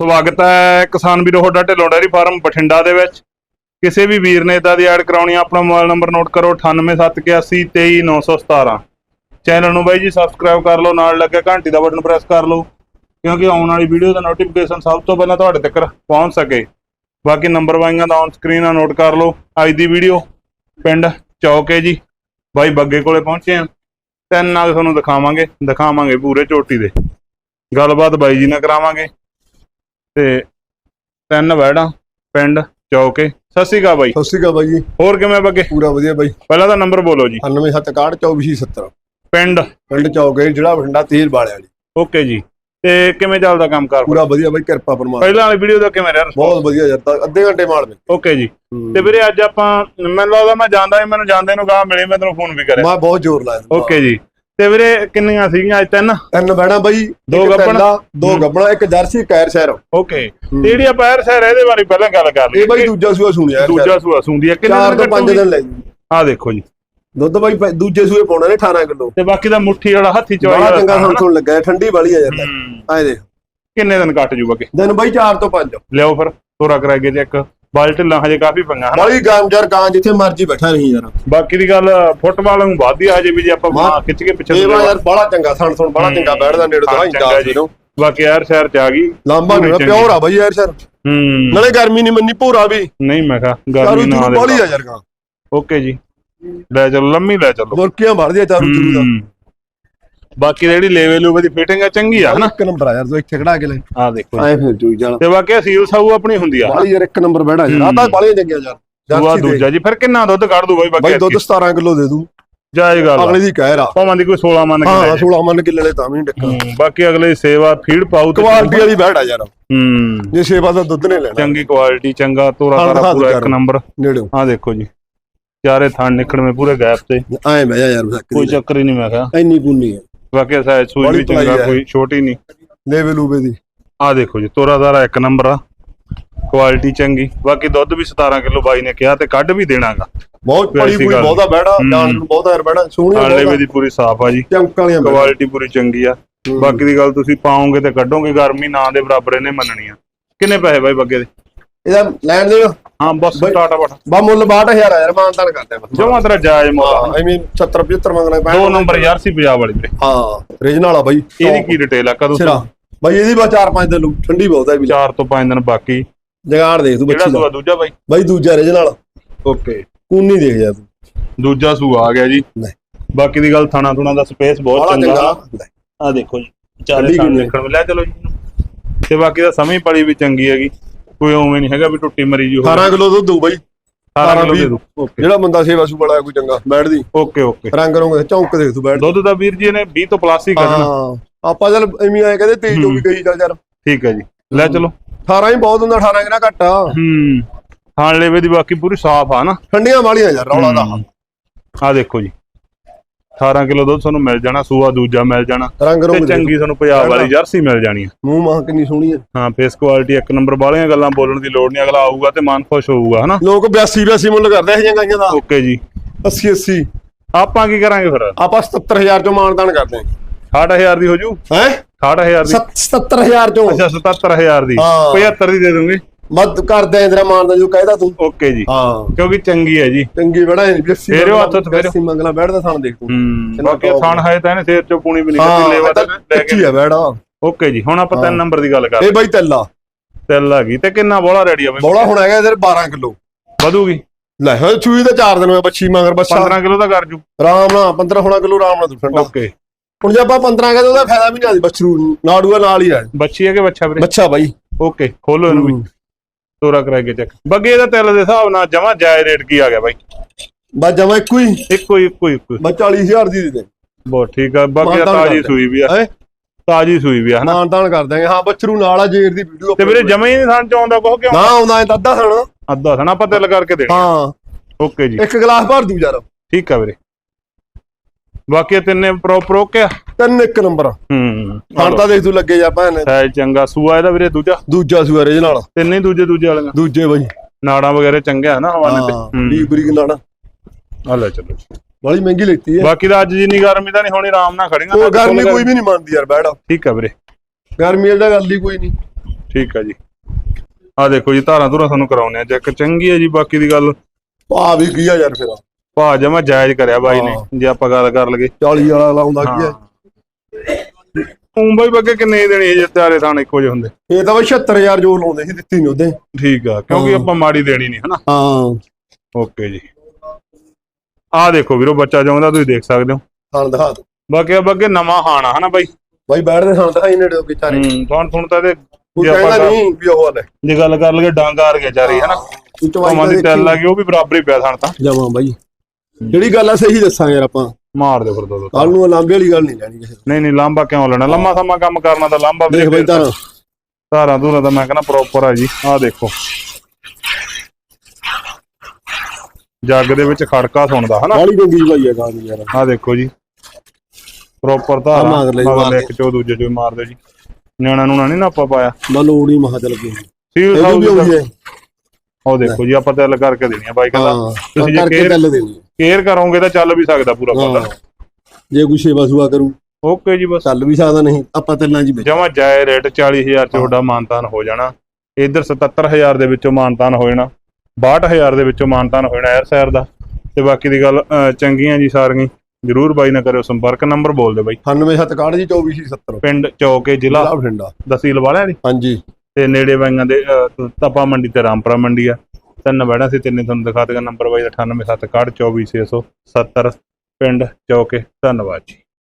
ਸਵਾਗਤ ਹੈ ਕਿਸਾਨ ਵੀਰੋ ਤੁਹਾਡਾ ਢਿੱਲੋਂ ਡੈਰੀ ਫਾਰਮ ਬਠਿੰਡਾ ਦੇ ਵਿੱਚ। ਕਿਸੇ ਵੀ ਵੀਰ ਨੇ ਇਦਾਂ ਦੀ ਐਡ ਕਰਾਉਣੀ ਆ, ਆਪਣਾ ਮੋਬਾਈਲ ਨੰਬਰ ਨੋਟ ਕਰੋ 9871823917 ਚੈਨਲ ਨੂੰ ਬਾਈ ਜੀ ਸਬਸਕ੍ਰਾਈਬ ਕਰ ਲਓ, ਨਾਲ ਲੱਗਿਆ ਘੰਟੀ ਦਾ ਬਟਨ ਪ੍ਰੈਸ ਕਰ ਲਓ, ਕਿਉਂਕਿ ਆਉਣ ਵਾਲੀ ਵੀਡੀਓ ਦਾ ਨੋਟੀਫਿਕੇਸ਼ਨ ਸਭ ਤੋਂ ਪਹਿਲਾਂ ਤੁਹਾਡੇ ਤੱਕ ਪਹੁੰਚ ਸਕੇ। ਬਾਕੀ ਨੰਬਰ ਵਾਈਆਂ ਦਾ ਔਨ ਸਕਰੀਨ ਆ ਨੋਟ ਕਰ ਲਓ ਅੱਜ ਦੀ ਵੀਡੀਓ ਪਿੰਡ ਚੌਕ ਚੌਕੇ ਜੀ। ਬਾਈ ਬੱਗੇ ਕੋਲੇ ਪਹੁੰਚੇ ਆ। ਤਿੰਨ ਨਾਲ ਤੁਹਾਨੂੰ ਦਿਖਾਵਾਂਗੇ ਦਿਖਾਵਾਂਗੇ ਪੂਰੇ ਚੋਟੀ ਦੇ। ਗੱਲਬਾਤ ਬਾਈ ਜੀ ਨਾਲ ਕਰਾਵਾਂਗੇ। ਤੇ ਤਿੰਨ ਵੈੜਾਂ ਪਿੰਡ ਚੌਕੇ। ਸਤਿ ਸ਼੍ਰੀ ਅਕਾਲ ਬਾਈ। ਸਤਿ ਸ਼੍ਰੀ ਅਕਾਲ ਬਾਈ ਜੀ। ਹੋਰ ਕਿਵੇਂ ਬੱਗੇ? ਪੂਰਾ ਵਧੀਆ ਬਾਈ। ਪਹਿਲਾਂ ਤਾਂ ਨੰਬਰ ਬੋਲੋ ਜੀ। 97612470 ਪਿੰਡ। ਪਿੰਡ ਚੌਕੇ ਜਿਹੜਾ ਬਠਿੰਡਾ ਤੇਲ ਵਾਲੇ ਵਾਲੀ ਓਕੇ ਜੀ। ਤੇ ਕਿਵੇਂ ਚੱਲਦਾ ਕੰਮ ਕਾਰ? ਪੂਰਾ ਵਧੀਆ ਬਾਈ ਕਿਰਪਾ ਪਰਮਾਤਮਾ ਪਹਿਲਾਂ ਵਾਲੀ ਵੀਡੀਓ ਦਾ ਕਿਵੇਂ ਰਿਹਾ ਬਹੁਤ ਵਧੀਆ ਤਾਂ ਅੱਧੇ ਘੰਟੇ ਮਾਲ ਵਿੱਚ ਓਕੇ ਜੀ। ਤੇ ਵੀਰੇ ਅੱਜ ਆਪਾਂ ਮੈਨੂੰ ਲੱਗਦਾ ਮੈਂ ਜਾਂਦਾ ਮੈਨੂੰ ਜਾਂਦੇ ਨੂੰ ਕਹਾ ਮਿਲੇ ਮੈਂ ਤੈਨੂੰ ਫੋਨ ਵੀ ਕਰਿਆ। ਮੈਂ ਬਹੁਤ ਜ਼ੋਰ ਲਾਇਆ। ਓਕੇ ਜੀ। ਤੇ ਵੀਰੇ ਕਿੰਨੀਆਂ ਸੀਗੀਆਂ ਅੱਜ ਤਿੰਨ? ਤਿੰਨ ਬੈਣਾ ਬਾਈ ਦੋ। ਪੈਂਦਾ, ਦੋ। ਗੱਬਣਾ ਇੱਕ ਜਰਸੀ ਕੈਰ ਸ਼ਹਿਰ। ਓਕੇ। ਤੇ ਜਿਹੜੀ ਆਪਾਂ ਐਰ ਸ਼ਹਿਰ ਇਹਦੇ ਬਾਰੇ ਪਹਿਲਾਂ ਗੱਲ ਕਰ ਲਈ ਇਹ ਬਾਈ ਦੂਜਾ ਸੂਆ ਸੁਣਿਆ ਦੂਜਾ ਸੂਆ ਸੁੰਦੀ ਹੈ ਕਿੰਨੇ ਦਿਨ ਤੋਂ ਪੰਜ ਦਿਨ ਲੈ ਜੂ। ਆ ਦੇਖੋ ਜੀ। ਦੁੱਧ ਬਾਈ ਦੂਜੇ ਸੂਏ ਪਾਉਣਾ ਨੇ 18 ਕਿਲੋ। ਤੇ ਬਾਕੀ ਦਾ ਮੁੱਠੀ ਵਾਲਾ ਹੱਥੀ ਚਵਾਈ ਬੜਾ ਚੰਗਾ ਹੁਣ ਤੁਹਾਨੂੰ ਲੱਗਾ ਠੰਡੀ ਵਾਲੀ ਆ ਜਾਂਦਾ। ਆਏ ਦੇਖ। ਕਿੰਨੇ ਦਿਨ ਕੱਟ ਜੂ ਬੱਗੇ ਦਿਨ ਬਾਈ 4 ਤੋਂ 5 ਲਿਆਓ ਫਿਰ ਤੋਰਾ ਕਰਾਏਗੇ ਜੇ ਇੱਕ। ਬਾਲ ਢਿੱਲਾ ਹਜੇ ਕਾਫੀ ਪੰਗਾ ਹਨਾ? ਬਾਲੀ ਗਾਮ ਜਰ ਕਾਂ ਜਿੱਥੇ ਮਰਜ਼ੀ ਬੈਠਾ ਰਹੀ ਯਾਰ। ਬਾਕੀ ਦੀ ਗੱਲ ਫੁੱਟਬਾਲ ਨੂੰ ਵਾਧੀ ਆ ਹਜੇ ਵੀ ਜੇ ਆਪਾਂ ਬਾਂਹ ਖਿੱਚ ਕੇ ਪਿੱਛੇ ਇਹ ਵਾ ਯਾਰ ਬੜਾ ਚੰਗਾ ਸਣ ਸੁਣ ਬੜਾ ਚੰਗਾ ਬੈਠਦਾ ਨੇੜੇ ਹੀ ਚੰਗਾ ਜਾ। ਬਾਕੀ ਯਾਰ ਸ਼ਹਿਰ ਚ ਆ ਗਈ ਲਾਂਬਾ ਨਹੀਂ। ਪਿਓਰ ਆ ਬਾਈ ਯਾਰ ਸਰ ਹੂੰ। ਨਾਲੇ ਗਰਮੀ ਨਹੀਂ ਮੰਨੀ ਭੋਰਾ ਵੀ। ਨਹੀਂ ਮੈਂ ਕਿਹਾ ਚਾਰੂ ਗਰਮੀ ਨਾ ਦੇ ਬਾਲੀ ਆ ਯਾਰ ਕਾਂ ਓਕੇ ਜੀ। ਲੈ ਚਲੋ ਲੰਮੀ ਲੈ ਚਲੋ। ਬੁਰਕੀਆਂ ਭਰਦੀ ਆ ਚਾਰੂ ਜੂ ਦਾ। ਬਾਕੀ ਜਿਹੜੀ ਲੈਵਲ ਉਹ ਦੀ ਫਿਟਿੰਗ ਆ ਚੰਗੀ ਆ ਹਨਾ? ਇੱਕ ਨੰਬਰ ਆ ਯਾਰ ਤੂੰ ਇੱਥੇ ਖੜਾ ਕੇ ਲੈ ਆ ਦੇਖੋ ਜੀ। ਆਏ ਫਿਰ ਜੂ ਜਾਣਾ ਤੇ ਬਾਕੀ ਸੀਲ ਸਾਊ ਆਪਣੀ ਹੁੰਦੀ ਆ ਬਾਲੀ ਯਾਰ ਇੱਕ ਨੰਬਰ ਬੈਠਾ ਯਾਰ। ਆ ਤਾਂ ਬਾਲੀਆਂ ਚੰਗੀਆਂ ਯਾਰ। ਦੂਆ। ਦੂਜਾ ਜੀ ਫਿਰ ਕਿੰਨਾ ਦੁੱਧ ਕੱਢ ਦੂ ਬਾਈ ਬਾਈ ਬਾਕੀ ਦੁੱਧ 17 ਕਿਲੋ ਦੇ ਦੂ। ਜਾਇਜ਼ ਗੱਲ। ਅਗਲੇ ਦੀ ਕਹਿ ਰਾ ਭਾਵੇਂ ਦੀ ਕੋਈ 16 ਮੰਨ ਕੇ ਹਾਂ ਲੈ 16 ਮੰਨ ਕੇ ਲੈ ਤਾਂ ਵੀ ਡੱਕਾ। ਹੂੰ, ਬਾਕੀ ਅਗਲੇ ਦੀ ਸੇਵਾ ਫੀਡ ਪਾਉ ਤੇ ਕੁਆਲਿਟੀ ਵਾਲੀ ਬੈਠ ਯਾਰ। ਹੂੰ। ਜੇ ਸੇਵਾ ਦਾ ਦੁੱਧ ਨੇ ਲੈਣਾ। ਚੰਗੀ ਕੁਆਲਿਟੀ ਚੰਗਾ ਤੋਰਾ ਹਾਂ, ਤਾਰਾ ਪੂਰਾ ਇੱਕ। ਨੰਬਰ। ਨੇੜੇ ਆ ਦੇਖੋ ਜੀ। ਚਾਰੇ ਥਣ ਨਿਕੜਵੇਂ ਪੂਰੇ ਗੈਪ ਤੇ। ਐ ਜਾ ਯਾਰ ਕੋਈ ਚੱਕਰ ਹੀ ਨਹੀਂ ਮੈਂ ਕਿਹਾ। ਇੰਨੀ ਪੁੰਨੀ ਹੈ ਬਾਕੀ ਸਾਇਜ਼ ਸੂਈ ਬੜੀ ਵੀ ਚੰਗਾ ਭਲਾਈ ਹੈ। ਕੋਈ ਛੋਟੀ ਨਹੀਂ। ਲੈਵਲ ਉਬੇ ਦੀ। ਆ ਦੇਖੋ ਜੀ ਤੋਰਾ ਤਾਰਾ ਇੱਕ ਨੰਬਰ ਆ। ਕੁਆਲਿਟੀ ਚੰਗੀ। ਬਾਕੀ ਦੁੱਧ ਵੀ 17 ਕਿਲੋ ਬਾਈ ਨੇ ਕਿਹਾ ਤੇ ਕੱਢ ਵੀ ਦੇਣਾਗਾ। ਬਹੁਤ ਵੈਸੀ ਪੂਰੀ ਗੱਲ। ਬਹੁਤਾ। ਜਾਨ ਨੂੰ ਬਹੁਤਾ ਯਾਰ ਬੈਠਾ ਸੋਹਣੀਆਂ ਹਾਲੇ ਵੀ ਦੀ ਪੂਰੀ ਸਾਫ਼ ਆ ਜੀ। ਚਮਕਾਂ ਵਾਲੀਆਂ। ਕੁਆਲਿਟੀ ਪੂਰੀ ਚੰਗੀ ਆ। ਬਾਕੀ ਦੀ ਗੱਲ ਤੁਸੀਂ ਪਾਓਗੇ ਤੇ ਕੱਢੋਗੇ ਗਰਮੀ ਨਾ ਦੇ ਬਰਾਬਰ ਇਹਨੇ ਮੰਨਣੀ ਆ। ਕਿੰਨੇ ਪੈਸੇ ਬਾਈ ਬੱਗੇ ਦੇ? ਇਹਦਾ ਲੈਣ ਦੇ ਹਾਂ ਬਸ ਟਾਟਾ ਬਟ ਬਾ ਮੁੱਲ 62000 ਆ ਯਾਰ ਮਾਨਤਾਨ ਕਰਦੇ ਆ ਜਮਾ ਤੇਰਾ ਜਾਇਜ਼ ਮੁੱਲ ਆ। ਆਈ ਮੀਨ 70 75 ਮੰਗਣਾ ਪੈਣਾ। ਦੋ ਨੰਬਰ ਯਾਰ ਸੀ ਪੰਜਾਬ ਵਾਲੀ ਤੇ ਹਾਂ ਰੀਜਨਲ ਆ ਬਾਈ। ਇਹਦੀ ਕੀ ਡਿਟੇਲ ਆ ਕਦੋਂ ਸਿਰਾ ਬਾਈ ਇਹਦੀ ਬਾ 4-5 ਦਿਨ ਠੰਡੀ ਬਹੁਤ ਹੈ ਵੀ। 4 ਤੋਂ 5 ਦਿਨ ਬਾਕੀ। ਜਗਾੜ ਦੇਖ ਤੂੰ ਬੱਚੀ ਦਾ। ਦੂਜਾ ਬਾਈ? ਬਾਈ ਦੂਜਾ ਰੀਜਨਲ ਓਕੇ। ਕੂਨੀ ਦੇਖ ਜਾ ਤੂੰ। ਦੂਜਾ ਸੂਆ ਆ ਗਿਆ ਜੀ। ਬਾਕੀ ਦੀ ਗੱਲ ਥਾਣਾ ਥੁਣਾ ਦਾ ਸਪੇਸ ਬਹੁਤ ਚੰਗਾ। ਆ ਦੇਖੋ ਜੀ ਚਾਰੇ ਕਿੰਨੀ? ਦੇਖਣ ਲੈ ਚਲੋ ਜੀ। ਤੇ ਬਾਕੀ ਦਾ ਸਮੇਂ ਪੜੀ ਵੀ ਚੰਗੀ ਹੈਗੀ। ਕੋਈ ਉਵੇਂ ਨਹੀਂ ਹੈਗਾ ਵੀ ਟੁੱਟੀ ਮਰੀ ਜੀ 18 ਕਿਲੋ ਦੁੱਧ ਦੂ ਬਾਈ। 18 ਕਿਲੋ ਦੇ। ਦੂ ਓਕੇ। ਜਿਹੜਾ ਬੰਦਾ ਸੇਵਾ ਸੂ ਬੜਾ ਕੋਈ ਚੰਗਾ ਬੈਠਦੀ ਓਕੇ ਓਕੇ। ਰੰਗ ਰੋਂਗ ਚੌਂਕ ਦੇਖ ਤੂੰ ਬੈਠ। ਦੁੱਧ ਦਾ ਵੀਰ ਜੀ ਨੇ 20 ਤੋਂ ਪਲੱਸ ਹੀ ਕੱਢਣਾ। ਹਾਂ ਆਪਾਂ ਚੱਲ ਐਵੇਂ ਆਏ ਕਹਿੰਦੇ ਤੇਜ ਤੋਂ ਵੀ ਗਈ ਚੱਲ ਯਾਰ। ਠੀਕ ਹੈ ਜੀ। ਲੈ ਚਲੋ। 18 ਹੀ ਬਹੁਤ ਹੁੰਦਾ 18 ਕਿਹੜਾ ਘੱਟ ਆ। ਹੂੰ। ਥਾਣ ਲੇਵੇ ਦੀ ਬਾਕੀ ਪੂਰੀ ਸਾਫ਼ ਆ ਨਾ। ਠੰਡੀਆਂ ਵਾਲੀਆਂ ਯਾਰ ਰੌਲਾ ਦਾ ਆ ਦੇਖੋ ਜੀ। 18 ਕਿਲੋ ਦੁੱਧ ਤੁਹਾਨੂੰ ਮਿਲ ਜਾਣਾ ਸੂਆ ਦੂਜਾ ਮਿਲ ਜਾਣਾ ਰੰਗ ਤੇ ਰੋਂਗ ਚੰਗੀ ਤੁਹਾਨੂੰ ਪੰਜਾਬ ਵਾਲੀ ਜਰਸੀ ਮਿਲ ਜਾਣੀ ਆ। ਮੂੰਹ ਮਾਹ ਕਿੰਨੀ ਸੋਹਣੀ ਹੈ ਹਾਂ ਫੇਸ ਕੁਆਲਿਟੀ ਇੱਕ ਨੰਬਰ ਵਾਲੀਆਂ ਗੱਲਾਂ ਬੋਲਣ ਦੀ ਲੋੜ ਨਹੀਂ ਅਗਲਾ ਆਊਗਾ ਤੇ ਮਨ ਖੁਸ਼ ਹੋਊਗਾ ਹਨਾ? ਲੋਕ 82 82 ਮੁੱਲ ਕਰਦੇ ਇਹ ਗਾਈਆਂ ਦਾ। ਓਕੇ ਜੀ। 80 80 ਆਪਾਂ ਕੀ ਕਰਾਂਗੇ ਫਿਰ? ਆਪਾਂ 77000 ਚੋਂ ਮਾਨਦਾਨ ਕਰਦੇ 68000 ਦੀ ਹੋ ਜੂ? ਹਾਂ? 68000 ਦੀ। 77000 ਚੋਂ। ਅੱਛਾ 77000 ਦੀ। ਹਾਂ। 75 ਦੀ ਦੇ ਦੂੰਗੇ। ਮਦ ਕਰਦੇ ਆ ਤੇਰਾ ਮਾਨਦਾਨ ਜੋ ਕਹਿਦਾ ਤੂੰ। ਓਕੇ ਜੀ। ਹਾਂ। ਕਿਉਂਕਿ ਚੰਗੀ ਹੈ ਜੀ। ਚੰਗੀ ਬੜਾ ਹੈ 80 ਫੇਰਿਓ ਹੱਥ ਫੇਰਿਓ। 80 ਮੰਗਲਾ ਬੈਠਦਾ ਥਾਣ ਦੇਖ ਤੂੰ। ਬਾਕੀ ਥਾਣ ਹੈ। ਤਾਂ ਇਹਨੇ ਸਿਰ ਚੋਂ ਪੂਣੀ ਵੀ ਕੱਢੀ ਲੈਵਾ ਤਾਂ ਇਹ ਲੈ ਕੇ ਹੈ ਬੈੜਾ ਓਕੇ ਜੀ ਹੁਣ ਆਪਾਂ ਤਿੰਨ ਨੰਬਰ ਦੀ ਗੱਲ ਇਹ ਕਰਦੇ ਬਾਈ ਤੈਲਾ। ਤਿਲ ਗਈ ਤੇ ਕਿੰਨਾ ਬੋਲਾ ਰੈਡੀ ਆ ਬਈ? ਬੋਲਾ ਹੁਣ ਹੈਗਾ ਇਧਰ 12 ਕਿਲੋ। ਵਧੂਗੀ? ਲੈ ਹੋਏ ਚੂਈ ਤਾਂ 4 ਦਿਨ ਹੋਏ ਬੱਚੀ ਮਗਰ ਬੱਚਾ। 15 ਕਿਲੋ ਦਾ ਕਰ ਜੂ। ਆਰਾਮ ਨਾਲ 15 16 ਕਿਲੋ ਆਰਾਮ ਨਾਲ ਤੂੰ ਠੰਡਾ ਓਕੇ। ਹੁਣ ਜੇ ਆਪਾਂ 15 ਕਹਿੰਦੇ ਉਹਦਾ ਫਾਇਦਾ ਵੀ ਨਹੀਂ ਆਦੀ ਬੱਚਰੂ ਨੂੰ ਨਾੜੂਆ ਨਾਲ ਹੀ ਆ। ਬੱਚੀ ਹੈ ਕਿ ਬੱਚਾ ਵੀਰੇ? ਬੱਚਾ ਬਾਈ। ਓਕੇ ਖੋਲੋ ਇਹਨੂੰ ਵੀ। ਤੋਰਾ ਕਰਾ ਕੇ ਚੈੱਕ ਬੱਗੇ ਦਾ ਤਿਲ ਦੇ ਹਿਸਾਬ ਨਾਲ ਜਮਾ ਜਾਇ ਰੇਟ ਕੀ ਆ ਗਿਆ ਬਾਈ? ਬਸ ਜਮਾ ਇੱਕੋ ਹੀ। ਇੱਕੋ ਹੀ ਇੱਕੋ ਹੀ ਇੱਕੋ ਹੀ। ਬਸ 40000 ਦੀ ਦੇ ਦੇ। ਬਹੁਤ ਠੀਕ ਆ ਬਾਕੀ ਤਾਜੀ। ਸੂਈ ਵੀ ਆ। ਹੈਂ? ਤਾਜੀ ਸੂਈ ਵੀ ਆ ਹਨਾ? ਮਾਨਤਾਨ ਕਰ ਦਾਂਗੇ ਹਾਂ ਬੱਚਰੂ ਨਾਲ ਆ ਜੇਰ ਦੀ ਵੀਡੀਓ ਤੇ ਵੀਰੇ ਜਮਾ ਹੀ ਨਹੀਂ ਥਣ ਚ ਆਉਂਦਾ ਕੁਛ ਕਿਉਂ? ਨਾ ਆਉਂਦਾ ਤਾਂ ਅੱਧਾ ਖਾਣਾ ਅੱਧਾ ਥਣਾ ਆਪਾਂ ਤਿਲ ਕਰਕੇ ਦੇਣਾ। ਹਾਂ। ਓਕੇ ਜੀ। ਇੱਕ ਗਲਾਸ ਭਰ ਦੂ ਯਾਰ। ਠੀਕ ਆ ਵੀਰੇ। ਬਾਕੀ ਤਿੰਨੇ ਪ੍ਰੋਪਰ ਓਕੇ ਆ। ਤਿੰਨ ਇੱਕ ਨੰਬਰ ਹੂੰ ਖਾਣ ਤਾਂ ਦੇਖ ਤੂੰ ਲੱਗੇ ਜਾ ਭੈਣ। ਹੈ ਚੰਗਾ ਸੂਆ ਇਹਦਾ ਵੀਰੇ ਦੂਜਾ? ਦੂਜਾ ਸੂਆ ਰੇ ਨਾਲ। ਤਿੰਨੇ ਹੀ ਦੂਜੇ ਦੂਜੇ ਵਾਲੀਆਂ। ਦੂਜੇ ਬਾਈ। ਨਾੜਾਂ ਵਗੈਰੇ ਚੰਗੇ ਆ ਨਾ ਹਵਾਨੇ ਤੇ। ਬਰੀਕ ਬਰੀਕ ਨਾੜਾ। ਆ ਲੈ ਚਲੋ ਬੜੀ ਮਹਿੰਗੀ ਲੈਤੀ ਹੈ। ਬਾਕੀ ਤਾਂ ਅੱਜ ਜਿੰਨੀ ਗਰਮੀ ਤਾਂ ਨਹੀਂ ਹੋਣੀ ਆਰਾਮ ਨਾਲ ਖੜੀਆਂ ਉਹ ਗਰਮੀ ਕੋਈ ਵੀ ਨਹੀਂ ਮੰਨਦੀ ਯਾਰ ਬੈੜਾ ਠੀਕ ਆ ਵੀਰੇ। ਗਰਮੀ ਦਾ ਗੱਲ ਹੀ ਕੋਈ ਨਹੀਂ। ਠੀਕ ਆ ਜੀ। ਆ ਦੇਖੋ ਜੀ ਧਾਰਾਂ ਧੁਰਾਂ ਤੁਹਾਨੂੰ ਕਰਾਉਣੇ ਆ। ਚੈੱਕ ਚੰਗੀ ਹੈ ਜੀ ਬਾਕੀ ਦੀ ਗੱਲ। ਭਾ ਵੀ ਕੀ ਆ ਯਾਰ ਫਿਰ। ਭਾਅ ਜਮਾ ਜਾਇਜ਼ ਕਰਿਆ ਬਾਈ ਨੇ ਜੇ ਆਪਾਂ ਗੱਲ ਕਰ ਲਗੇ 40 ਵਾਲਾ ਲਾਉਂਦਾ ਕੀ ਹੈ? ਉਂ ਬਾਈ ਬੱਗੇ ਕਿੰਨੇ ਦੇਣੇ ਜੇ ਤਿਆਰੇ ਥਾਣ ਇੱਕੋ ਜਿਹੇ ਹੁੰਦੇ? ਇਹ ਤਾਂ ਬਈ 76000 ਜੋ ਲਾਉਂਦੇ ਸੀ ਦਿੱਤੀ ਨਹੀਂ ਉਹਦੇ। ਠੀਕ ਆ ਕਿਉਂਕਿ। ਆਪਾਂ ਮਾੜੀ ਦੇਣੀ ਨਹੀਂ ਹਨਾ? ਹਾਂ। ਓਕੇ ਜੀ। ਆ ਦੇਖੋ ਵੀਰੋ ਬੱਚਾ ਜਾਉਂਦਾ ਤੁਸੀਂ ਦੇਖ ਸਕਦੇ ਹੋ। ਹਾਂ ਦਿਖਾ ਦੋ ਬਾਕੀ ਆ ਬੱਗੇ ਨਵਾਂ ਹਾਣਾ ਹਨਾ ਬਾਈ? ਬਾਈ ਬੈਠਦੇ ਹਾਂ ਦਿਖਾਈ ਨੇੜੇ ਹੋ ਕੇ ਚਾਰੇ। ਹੂੰ ਤੁਹਾਨੂੰ ਤੁਹਾਨੂੰ ਤਾਂ ਇਹਦੇ? ਕੋਈ ਜੇ ਆਪਾਂ ਕਹਿੰਦਾ ਨਹੀਂ ਵੀ ਉਹ ਲੈ ਜੇ ਗੱਲ ਕਰ ਲਈਏ ਡਾਂਗਾ ਆ ਰਹੀਆਂ ਚਾਰੇ ਹਨਾ? ਤੂੰ ਭਾਵਾਂ ਚਵਾਈ ਦੀ ਟੈਲ ਲੱਗੀ ਉਹ ਵੀ ਬਰਾਬਰ ਹੀ ਪਿਆ ਥਣ ਤਾਂ। ਜਮਾ ਬਾਈ। ਜਿਹੜੀ ਗੱਲ ਆ ਸਹੀ ਦੱਸਾਂ ਯਾਰ ਆਪਾਂ। ਮਾਰ ਦੇ ਫਿਰ ਦੋ ਦੋ ਕੱਲ ਨੂੰ ਲਾਂਬੇ ਵਾਲੀ ਗੱਲ ਨਹੀਂ ਲੈਣੀ ਕਿਸੇ ਤੋਂ। ਨਹੀਂ ਨਹੀਂ ਲਾਂਬਾ ਕਿਉਂ ਲੈਣਾ? ਲੰਮਾ ਸਮਾਂ ਕੰਮ ਕਰਨਾ ਤਾਂ ਲਾਂਬਾ ਦੇਖ ਬਾਈ ਤਾਂ ਧਾਰਾਂ। ਧੂਰਾਂ ਤਾਂ ਮੈਂ ਕਹਿੰਦਾ ਪ੍ਰੋਪਰ ਆ ਜੀ। ਆਹ ਦੇਖੋ। ਜੱਗ ਦੇ ਵਿੱਚ ਖੜਕਾ ਸੁਣਦਾ ਹਨਾ? ਬਾਲੀ ਗੰਗੀ ਬਾਈ ਆ ਗਾਂ ਯਾਰ। ਆਹ ਦੇਖੋ ਜੀ। ਪ੍ਰੋਪਰ ਧਾਰਾਂ। ਆਹ ਮਗਰਲੇ ਮਾਰ ਇੱਕ ਚੋ ਦੂਜੇ ਚੋ ਮਾਰ ਦਿਓ ਜੀ। ਨਿਆਣਾ ਨੂੰ ਨਹੀਂ ਨਾ ਆਪਾਂ ਪਾਇਆ। ਮੈਂ ਲੋੜ ਹੀ ਮਹਾ ਚੱਲ ਗਈ। ਸੀਲ ਇਹ ਵੀ ਉਹੀ ਹੈ। ਉਹ ਦੇਖੋ ਜੀ ਆਪਾਂ ਤਿਲ ਕਰਕੇ ਦੇਣੀ ਆ ਬਾਈ ਕਹਿੰਦਾ ਹਾਂ ਤੁਸੀਂ ਜੇ ਕਰਕੇ ਕੇਅਰ ਚੱਲ ਦੇਣੀ ਕੇਅਰ ਕਰੋਗੇ ਤਾਂ ਚੱਲ ਵੀ ਸਕਦਾ ਪੂਰਾ ਹਾਂ। ਪੱਲਾ ਜੇ ਕੋਈ ਸੇਵਾ ਸੁਆ ਕਰੂ ਓਕੇ ਜੀ ਬਸ। ਚੱਲ ਵੀ ਸਕਦਾ ਨਹੀਂ ਆਪਾਂ ਤਿੰਨਾਂ ਜੀ ਵਿੱਚ ਜਮਾ ਜਾਏ ਰੇਟ 40000 ਚ ਤੁਹਾਡਾ ਮਾਨਤਾਨ ਹੋ ਜਾਣਾ। ਇਧਰ 77000 ਦੇ ਵਿੱਚੋਂ ਮਾਨਤਾਨ ਹੋ ਜਾਣਾ। 62000 ਦੇ ਵਿੱਚੋਂ ਮਾਨਤਾਨ ਹੋ ਜਾਣਾ ਐਰ ਸੈਰ ਦਾ। ਤੇ ਬਾਕੀ ਦੀ ਗੱਲ ਅਹ, ਚੰਗੀਆਂ ਜੀ ਸਾਰੀਆਂ। ਜਰੂਰ ਬਾਈ ਨਾਲ ਕਰਿਓ ਸੰਪਰਕ ਨੰਬਰ ਬੋਲ ਦਿਓ ਬਾਈ। 9761 ਜੀ 2470 ਪਿੰਡ ਚੌਕੇ ਜ਼ਿਲ੍ਹਾ ਜ਼ਿਲ੍ਹਾ ਬਠਿੰਡਾ। ਤਹਿਸੀਲ ਵਾਲਿਆਂ ਦੀ। ਹਾਂਜੀ। ਤੇ ਨੇੜੇ ਬਾਈਆਂ ਦੇ ਅਹ, ਤਪਾ ਮੰਡੀ ਤੇ ਰਾਮਪੁਰਾ ਮੰਡੀ ਆ। ਤਿੰਨ ਬੈਣਾ ਸੀ ਤਿੰਨੇ ਤੁਹਾਨੂੰ ਦਿਖਾ ਦੇਗਾ। ਨੰਬਰ ਬਾਈ ਦਾ 98761 24670 ਪਿੰਡ ਚੌਕੇ। ਧੰਨਵਾਦ ਜੀ।